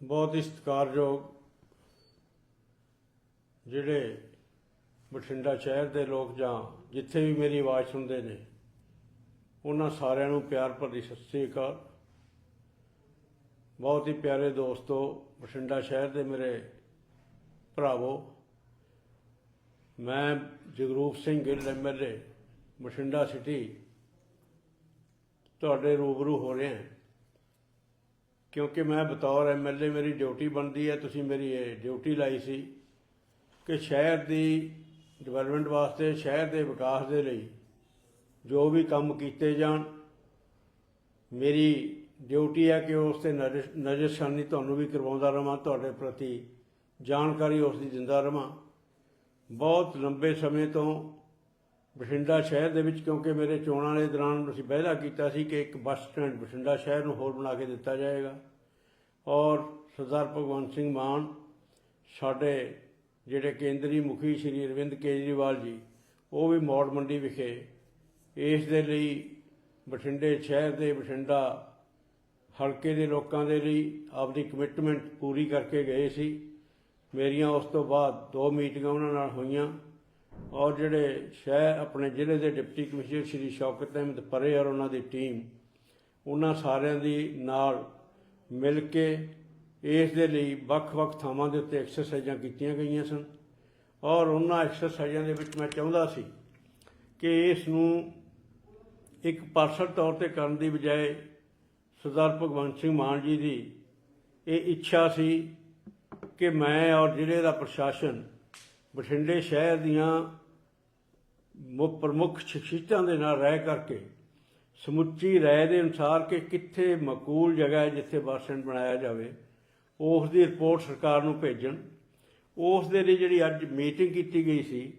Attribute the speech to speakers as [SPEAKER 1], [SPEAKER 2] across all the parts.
[SPEAKER 1] ਬਹੁਤ ਹੀ ਸਤਿਕਾਰਯੋਗ ਜਿਹੜੇ ਬਠਿੰਡਾ ਸ਼ਹਿਰ ਦੇ ਲੋਕ ਜਾਂ ਜਿੱਥੇ ਵੀ ਮੇਰੀ ਆਵਾਜ਼ ਸੁਣਦੇ ਨੇ, ਉਹਨਾਂ ਸਾਰਿਆਂ ਨੂੰ ਪਿਆਰ ਭਰੀ ਸਤਿ ਸ੍ਰੀ ਅਕਾਲ। ਬਹੁਤ ਹੀ ਪਿਆਰੇ ਦੋਸਤੋ ਬਠਿੰਡਾ ਸ਼ਹਿਰ ਦੇ ਮੇਰੇ ਭਰਾਵੋ, ਮੈਂ ਜਗਰੂਪ ਸਿੰਘ ਗਿੱਲ ਐਮਐਲਏ ਬਠਿੰਡਾ ਸਿਟੀ, ਤੁਹਾਡੇ ਰੂਬਰੂ ਹੋ ਰਿਹਾ ਹਾਂ। ਕਿਉਂਕਿ ਮੈਂ ਬਤੌਰ ਐਮਐਲਏ ਮੇਰੀ ਡਿਊਟੀ ਬਣਦੀ ਹੈ, ਤੁਸੀਂ ਮੇਰੀ ਇਹ ਡਿਊਟੀ ਲਾਈ ਸੀ ਕਿ ਸ਼ਹਿਰ ਦੀ ਡਿਵੈਲਪਮੈਂਟ ਵਾਸਤੇ, ਸ਼ਹਿਰ ਦੇ ਵਿਕਾਸ ਦੇ ਲਈ ਜੋ ਵੀ ਕੰਮ ਕੀਤੇ ਜਾਣ, ਮੇਰੀ ਡਿਊਟੀ ਹੈ ਕਿ ਉਸ ਤੇ ਨਜ਼ਰ ਨਜ਼ਰਸ਼ਾਨੀ ਤੁਹਾਨੂੰ ਵੀ ਕਰਵਾਉਂਦਾ ਰਵਾਂ, ਤੁਹਾਡੇ ਪ੍ਰਤੀ ਜਾਣਕਾਰੀ ਉਸ ਦੀ ਦਿੰਦਾ ਰਵਾਂ। ਬਹੁਤ ਲੰਬੇ ਸਮੇਂ ਤੋਂ ਬਠਿੰਡਾ ਸ਼ਹਿਰ ਦੇ ਵਿੱਚ, ਕਿਉਂਕਿ ਮੇਰੇ ਚੋਣਾਂ ਦੇ ਦੌਰਾਨ ਅਸੀਂ ਵਾਅਦਾ ਕੀਤਾ ਸੀ ਕਿ ਇੱਕ ਬੱਸ ਸਟੈਂਡ ਬਠਿੰਡਾ ਸ਼ਹਿਰ ਨੂੰ ਹੋਰ ਬਣਾ ਕੇ ਦਿੱਤਾ ਜਾਏਗਾ। ਔਰ ਸਰਦਾਰ ਭਗਵੰਤ ਸਿੰਘ ਮਾਨ, ਸਾਡੇ ਜਿਹੜੇ ਕੇਂਦਰੀ ਮੁਖੀ ਸ਼੍ਰੀ ਅਰਵਿੰਦ ਕੇਜਰੀਵਾਲ ਜੀ, ਉਹ ਵੀ ਮੌੜ ਮੰਡੀ ਵਿਖੇ, ਇਸ ਦੇ ਲਈ ਬਠਿੰਡੇ ਸ਼ਹਿਰ ਦੇ ਬਠਿੰਡਾ ਹਲਕੇ ਦੇ ਲੋਕਾਂ ਦੇ ਲਈ ਆਪਣੀ ਕਮਿਟਮੈਂਟ ਪੂਰੀ ਕਰਕੇ ਗਏ ਸੀ। ਮੇਰੀਆਂ ਉਸ ਤੋਂ ਬਾਅਦ ਦੋ ਮੀਟਿੰਗਾਂ ਉਹਨਾਂ ਨਾਲ ਹੋਈਆਂ। ਔਰ ਜਿਹੜੇ ਸ਼ਹਿ ਆਪਣੇ ਜ਼ਿਲ੍ਹੇ ਦੇ ਡਿਪਟੀ ਕਮਿਸ਼ਨਰ ਸ਼੍ਰੀ ਸ਼ੌਕਤ ਅਹਿਮਦ ਪਰੇ ਔਰ ਉਹਨਾਂ ਦੀ ਟੀਮ, ਉਹਨਾਂ ਸਾਰਿਆਂ ਦੀ ਨਾਲ ਮਿਲ ਕੇ ਇਸ ਦੇ ਲਈ ਵੱਖ-ਵੱਖ ਥਾਵਾਂ ਦੇ ਉੱਤੇ ਐਕਸਰਸਾਈਜ਼ਾਂ ਕੀਤੀਆਂ ਗਈਆਂ ਸਨ। ਔਰ ਉਹਨਾਂ ਐਕਸਰਸਾਈਜ਼ਾਂ ਦੇ ਵਿੱਚ ਮੈਂ ਚਾਹੁੰਦਾ ਸੀ ਕਿ ਇਸ ਨੂੰ ਇੱਕ ਪਾਰਸਲ ਤੌਰ ਤੇ ਕਰਨ ਦੀ ਬਜਾਏ ਸਰਦਾਰ ਭਗਵੰਤ ਸਿੰਘ ਮਾਨ ਜੀ ਦੀ ਇਹ ਇੱਛਾ ਸੀ ਕਿ ਮੈਂ ਔਰ ਜ਼ਿਲ੍ਹੇ ਦਾ ਪ੍ਰਸ਼ਾਸਨ ਬਠਿੰਡੇ ਸ਼ਹਿਰ ਦੀਆਂ ਮੁ- ਪ੍ਰਮੁੱਖ ਸ਼ਖਸੀਅਤਾਂ ਦੇ ਨਾਲ ਰਹਿ ਕਰਕੇ, ਸਮੁੱਚੀ ਰਾਏ ਦੇ ਅਨੁਸਾਰ ਕਿ ਕਿੱਥੇ ਮਕੂਲ ਜਗ੍ਹਾ ਹੈ ਜਿੱਥੇ ਬੱਸ ਸਟੈਂਡ ਬਣਾਇਆ ਜਾਵੇ, ਉਸ ਦੀ ਰਿਪੋਰਟ ਸਰਕਾਰ ਨੂੰ ਭੇਜਣ। ਉਸ ਦੇ ਲਈ ਜਿਹੜੀ ਅੱਜ ਮੀਟਿੰਗ ਕੀਤੀ ਗਈ ਸੀ,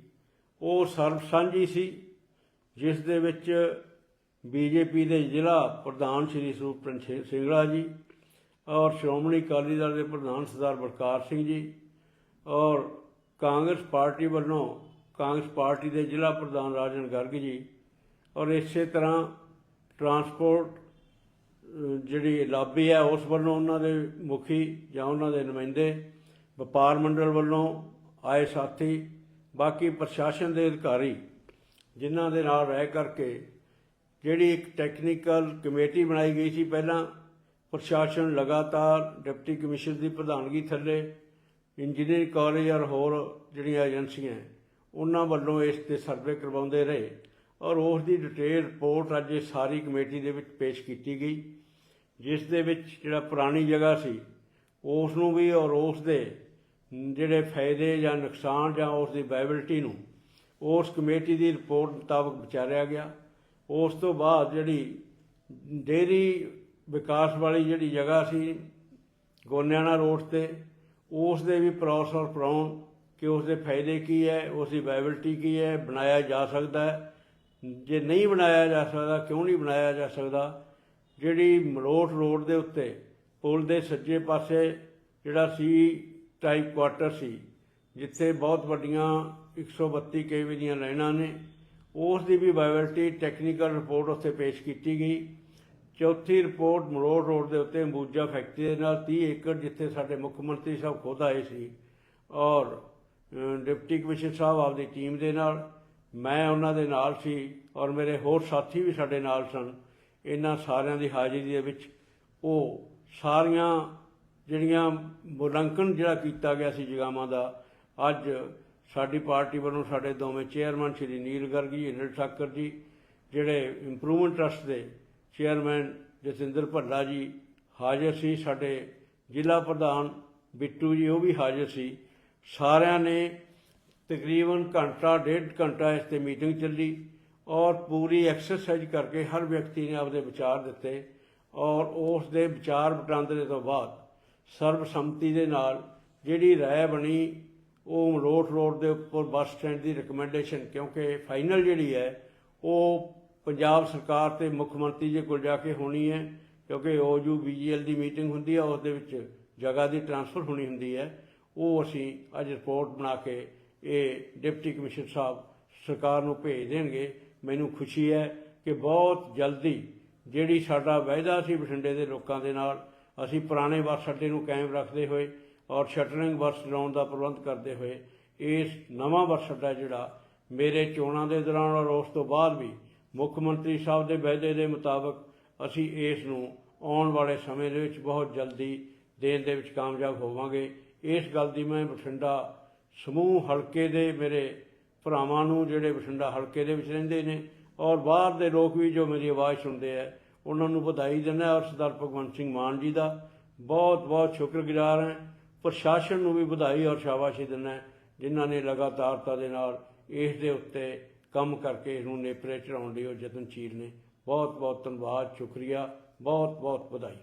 [SPEAKER 1] ਉਹ ਸਰਬ ਸਾਂਝੀ ਸੀ, ਜਿਸ ਦੇ ਵਿੱਚ ਬੀਜੇਪੀ ਦੇ ਜ਼ਿਲ੍ਹਾ ਪ੍ਰਧਾਨ ਸ਼੍ਰੀ ਸਰੂਪ ਸਿੰਘ ਸਿੰਘਲਾ ਜੀ ਔਰ ਸ਼੍ਰੋਮਣੀ ਅਕਾਲੀ ਦਲ ਦੇ ਪ੍ਰਧਾਨ ਸਰਦਾਰ ਬਲਕਾਰ ਸਿੰਘ ਜੀ ਔਰ ਕਾਂਗਰਸ ਪਾਰਟੀ ਵੱਲੋਂ ਕਾਂਗਰਸ ਪਾਰਟੀ ਦੇ ਜ਼ਿਲ੍ਹਾ ਪ੍ਰਧਾਨ ਰਾਜਨ ਗਰਗ ਜੀ ਔਰ ਇਸੇ ਤਰ੍ਹਾਂ ਟਰਾਂਸਪੋਰਟ ਜਿਹੜੀ ਲਾਬੀ ਹੈ ਉਸ ਵੱਲੋਂ ਉਹਨਾਂ ਦੇ ਮੁਖੀ ਜਾਂ ਉਹਨਾਂ ਦੇ ਨੁਮਾਇੰਦੇ, ਵਪਾਰ ਮੰਡਲ ਵੱਲੋਂ ਆਏ ਸਾਥੀ, ਬਾਕੀ ਪ੍ਰਸ਼ਾਸਨ ਦੇ ਅਧਿਕਾਰੀ ਜਿਨ੍ਹਾਂ ਦੇ ਨਾਲ ਰਹਿ ਕਰਕੇ ਜਿਹੜੀ ਇੱਕ ਟੈਕਨੀਕਲ ਕਮੇਟੀ ਬਣਾਈ ਗਈ ਸੀ ਪਹਿਲਾਂ, ਪ੍ਰਸ਼ਾਸਨ ਲਗਾਤਾਰ ਡਿਪਟੀ ਕਮਿਸ਼ਨਰ ਦੀ ਪ੍ਰਧਾਨਗੀ ਥੱਲੇ ਇੰਜੀਨੀਅਰਿੰਗ ਕਾਲਜ ਔਰ ਹੋਰ ਜਿਹੜੀਆਂ ਏਜੰਸੀਆਂ ਉਹਨਾਂ ਵੱਲੋਂ ਇਸ ਤੇ ਸਰਵੇ ਕਰਵਾਉਂਦੇ ਰਹੇ ਔਰ ਉਸ ਦੀ ਡਿਟੇਲ ਰਿਪੋਰਟ ਅੱਜ ਇਹ ਸਾਰੀ ਕਮੇਟੀ ਦੇ ਵਿੱਚ ਪੇਸ਼ ਕੀਤੀ ਗਈ, ਜਿਸ ਦੇ ਵਿੱਚ ਜਿਹੜਾ ਪੁਰਾਣੀ ਜਗ੍ਹਾ ਸੀ, ਉਸ ਨੂੰ ਵੀ ਔਰ ਉਸ ਦੇ ਜਿਹੜੇ ਫਾਇਦੇ ਜਾਂ ਨੁਕਸਾਨ ਜਾਂ ਉਸ ਦੀ ਵਾਇਬਿਲਿਟੀ ਨੂੰ, ਉਸ ਕਮੇਟੀ ਦੀ ਰਿਪੋਰਟ ਮੁਤਾਬਕ ਵਿਚਾਰਿਆ ਗਿਆ। ਉਸ ਤੋਂ ਬਾਅਦ ਜਿਹੜੀ ਡੇਰੀ ਵਿਕਾਸ ਵਾਲੀ ਜਿਹੜੀ ਜਗ੍ਹਾ ਸੀ, ਗੋਨਿਆਣਾ ਰੋਡ ਤੇ ਉਸ ਦੇ ਵੀ ਪ੍ਰੋਸ ਔਰ ਪ੍ਰੋਨ ਕਿ ਉਸ ਦੇ ਫਾਇਦੇ ਕੀ ਹੈ ਉਸ ਦੀ ਵਾਇਬਿਲਿਟੀ ਕੀ ਹੈ, ਬਣਾਇਆ ਜਾ ਸਕਦਾ ਹੈ। ਜੇ ਨਹੀਂ ਬਣਾਇਆ ਜਾ ਸਕਦਾ, ਕਿਉਂ ਨਹੀਂ ਬਣਾਇਆ ਜਾ ਸਕਦਾ? ਜਿਹੜੀ ਮਲੋਟ ਰੋਡ ਦੇ ਉੱਤੇ ਪੁਲ ਦੇ ਸੱਜੇ ਪਾਸੇ ਜਿਹੜਾ ਸੀ ਟਾਈਪ ਕੁਆਟਰ ਸੀ, ਜਿੱਥੇ ਬਹੁਤ ਵੱਡੀਆਂ 132 ਕੇਵੀ ਦੀਆਂ ਲਾਈਨਾਂ ਨੇ ਉਸ ਦੀ ਵੀ ਵਾਇਬਿਲਟੀ ਟੈਕਨੀਕਲ ਰਿਪੋਰਟ ਉੱਥੇ ਪੇਸ਼ ਕੀਤੀ ਗਈ। ਚੌਥੀ ਰਿਪੋਰਟ ਮਰੋੜ ਰੋਡ ਦੇ ਉੱਤੇ ਅੰਬੂਜਾ ਫੈਕਟਰੀ ਦੇ ਨਾਲ 30 ਏਕੜ ਜਿੱਥੇ ਸਾਡੇ ਮੁੱਖ ਮੰਤਰੀ ਸਾਹਿਬ ਖੁਦ ਆਏ ਸੀ ਔਰ ਡਿਪਟੀ ਕਮਿਸ਼ਨਰ ਸਾਹਿਬ ਆਪਦੀ ਟੀਮ ਦੇ ਨਾਲ, ਮੈਂ ਉਹਨਾਂ ਦੇ ਨਾਲ ਸੀ ਔਰ ਮੇਰੇ ਹੋਰ ਸਾਥੀ ਵੀ ਸਾਡੇ ਨਾਲ ਸਨ। ਇਹਨਾਂ ਸਾਰਿਆਂ ਦੀ ਹਾਜ਼ਰੀ ਦੇ ਵਿੱਚ ਉਹ ਸਾਰੀਆਂ ਜਿਹੜੀਆਂ ਮੁਲਾਂਕਣ ਜਿਹੜਾ ਕੀਤਾ ਗਿਆ ਸੀ ਜਗਾਵਾਂ ਦਾ, ਅੱਜ ਸਾਡੀ ਪਾਰਟੀ ਵੱਲੋਂ ਸਾਡੇ ਦੋਵੇਂ ਚੇਅਰਮੈਨ ਸ਼੍ਰੀ ਨੀਲ ਗਰਗੀ ਜੀ ਹਿੰਦਰ ਠਾਕਰ ਜੀ, ਜਿਹੜੇ ਇੰਪਰੂਵਮੈਂਟ ਟਰਸਟ ਦੇ ਚੇਅਰਮੈਨ ਜਤਿੰਦਰ ਭੱਲਾ ਜੀ ਹਾਜ਼ਰ ਸੀ ਸਾਡੇ ਜ਼ਿਲ੍ਹਾ ਪ੍ਰਧਾਨ ਬਿੱਟੂ ਜੀ, ਉਹ ਵੀ ਹਾਜ਼ਰ ਸੀ। ਸਾਰਿਆਂ ਨੇ ਤਕਰੀਬਨ ਘੰਟਾ, ਡੇਢ ਘੰਟਾ ਇਸ ਤੇ ਮੀਟਿੰਗ ਚੱਲੀ ਔਰ ਪੂਰੀ ਐਕਸਰਸਾਈਜ਼ ਕਰਕੇ ਹਰ ਵਿਅਕਤੀ ਨੇ ਆਪਦੇ ਵਿਚਾਰ ਦਿੱਤੇ ਔਰ ਉਸ ਦੇ ਵਿਚਾਰ ਵਟਾਂਦਰੇ ਤੋਂ ਬਾਅਦ ਸਰਬਸੰਮਤੀ ਦੇ ਨਾਲ ਜਿਹੜੀ ਰਾਏ ਬਣੀ, ਉਹ ਮਲੋਟ ਰੋਡ ਦੇ ਉੱਪਰ ਬੱਸ ਸਟੈਂਡ ਦੀ ਰეკਮੈਂਡੇਸ਼ਨ ਕਿਉਂਕਿ ਫਾਈਨਲ ਜਿਹੜੀ ਹੈ, ਉਹ ਪੰਜਾਬ ਸਰਕਾਰ ਤੇ ਮੁੱਖ ਮੰਤਰੀ ਜੀ ਕੋਲ ਜਾ ਕੇ ਹੋਣੀ ਹੈ, ਕਿਉਂਕਿ ਓਯੂ ਬੀਜੀਐਲ ਦੀ ਮੀਟਿੰਗ ਹੁੰਦੀ ਹੈ ਉਸ ਦੇ ਵਿੱਚ ਜਗ੍ਹਾ ਦੀ ਟ੍ਰਾਂਸਫਰ ਹੋਣੀ ਹੁੰਦੀ ਹੈ। ਉਹ ਅਸੀਂ ਅੱਜ ਰਿਪੋਰਟ ਬਣਾ ਕੇ ਇਹ ਡਿਪਟੀ ਕਮਿਸ਼ਨਰ ਸਾਹਿਬ ਸਰਕਾਰ ਨੂੰ ਭੇਜ ਦੇਣਗੇ। ਮੈਨੂੰ ਖੁਸ਼ੀ ਹੈ ਕਿ ਬਹੁਤ ਜਲਦੀ ਜਿਹੜੀ ਸਾਡਾ ਵਾਅਦਾ ਸੀ ਬਠਿੰਡੇ ਦੇ ਲੋਕਾਂ ਦੇ ਨਾਲ, ਅਸੀਂ ਪੁਰਾਣੇ ਬੱਸ ਅੱਡੇ ਨੂੰ ਕਾਇਮ ਰੱਖਦੇ ਹੋਏ ਔਰ ਸ਼ਟਰਿੰਗ ਬੱਸ ਚਲਾਉਣ ਦਾ ਪ੍ਰਬੰਧ ਕਰਦੇ ਹੋਏ, ਇਸ ਨਵਾਂ ਬੱਸ ਅੱਡਾ ਜਿਹੜਾ ਮੇਰੇ ਚੋਣਾਂ ਦੇ ਦੌਰਾਨ ਔਰ ਉਸ ਤੋਂ ਬਾਅਦ ਵੀ ਮੁੱਖ ਮੰਤਰੀ ਸਾਹਿਬ ਦੇ ਵਾਅਦੇ ਦੇ ਮੁਤਾਬਕ ਅਸੀਂ ਇਸ ਨੂੰ ਆਉਣ ਵਾਲੇ ਸਮੇਂ ਦੇ ਵਿੱਚ ਬਹੁਤ ਜਲਦੀ ਦੇਣ ਦੇ ਵਿੱਚ ਕਾਮਯਾਬ ਹੋਵਾਂਗੇ। ਇਸ ਗੱਲ ਦੀ ਮੈਂ ਬਠਿੰਡਾ ਸਮੂਹ ਹਲਕੇ ਦੇ ਮੇਰੇ ਭਰਾਵਾਂ ਨੂੰ, ਜਿਹੜੇ ਬਠਿੰਡਾ ਹਲਕੇ ਦੇ ਵਿੱਚ ਰਹਿੰਦੇ ਨੇ ਔਰ ਬਾਹਰ ਦੇ ਲੋਕ ਵੀ ਜੋ ਮੇਰੀ ਆਵਾਜ਼ ਸੁਣਦੇ ਆ, ਉਹਨਾਂ ਨੂੰ ਵਧਾਈ ਦਿੰਦਾ ਔਰ ਸਰਦਾਰ ਭਗਵੰਤ ਸਿੰਘ ਮਾਨ ਜੀ ਦਾ ਬਹੁਤ ਬਹੁਤ ਸ਼ੁਕਰਗੁਜ਼ਾਰ ਹਾਂ। ਪ੍ਰਸ਼ਾਸਨ ਨੂੰ ਵੀ ਵਧਾਈ ਔਰ ਸ਼ਾਬਾਸ਼ੀ ਦਿੰਦਾ, ਜਿਨ੍ਹਾਂ ਨੇ ਲਗਾਤਾਰਤਾ ਦੇ ਨਾਲ ਇਸ ਦੇ ਉੱਤੇ ਕੰਮ ਕਰਕੇ ਇਹਨੂੰ ਨੇਪਰੇ ਚੜਾਉਣ ਲਈ ਉਹ ਯਤਨਸ਼ੀਲ ਨੇ। ਬਹੁਤ ਬਹੁਤ ਧੰਨਵਾਦ, ਸ਼ੁਕਰੀਆ। ਬਹੁਤ ਬਹੁਤ ਵਧਾਈ।